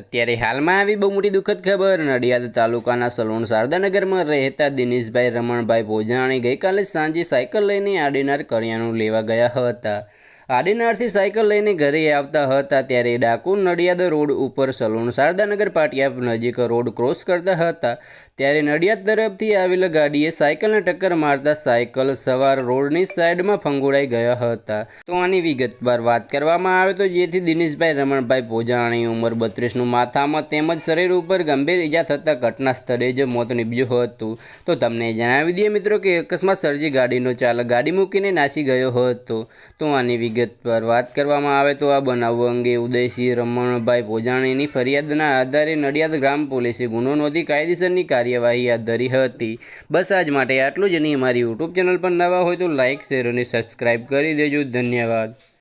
અત્યારે હાલમાં આવી બહુ મોટી દુઃખદ ખબર. નડિયાદ તાલુકાના સલૂણ શારદાનગરમાં રહેતા દિનેશભાઈ રમણભાઈ ભોજાણી ગઈકાલે સાંજે સાયકલ લઈને આડીનાર કરિયાણું લેવા ગયા હતા. આડીનારથી સાયકલ લઈને ઘરે આવતા હતા ત્યારે ડાકુર નડિયાદ રોડ ઉપર સલૂન શારદાનગર પાટિયા નજીક રોડ ક્રોસ કરતા હતા. ત્યારે નડિયાદ તરફથી આવેલ ગાડીએ સાયકલને ટક્કર મારતા સાયકલ સવાર રોડની સાઈડમાં ફંગોળાઈ ગયા હતા. તો આની વિગતવાર વાત કરવામાં આવે તો જેથી દિનેશભાઈ, રમણભાઈ પોજાણી ઉંમર બત્રીસનું માથામાં તેમજ શરીર ઉપર ગંભીર ઈજા થતાં ઘટના સ્થળે જ મોત નીપજ્યું હતું. તો તમને જણાવી દઈએ મિત્રો કે અકસ્માત સર્જી ગાડીનો ચાલક ગાડી મૂકીને નાસી ગયો હતો. તો આની વિગતવાર વાત કરવામાં આવે તો આ બનાવ અંગે ઉદયસિંહ રમણભાઈ પોજાણીની ફરિયાદના આધારે નડિયાદ ગ્રામ પોલીસે ગુનો નોંધી કાયદેસરની કાર્યવાહી હાથ ધરી હતી. બસ આજ માટે આટલું જ નહીં. અમારી યુટ્યુબ ચેનલ પર નવા હોય તો લાઇક શેર અને સબસ્ક્રાઈબ કરી દેજો. ધન્યવાદ.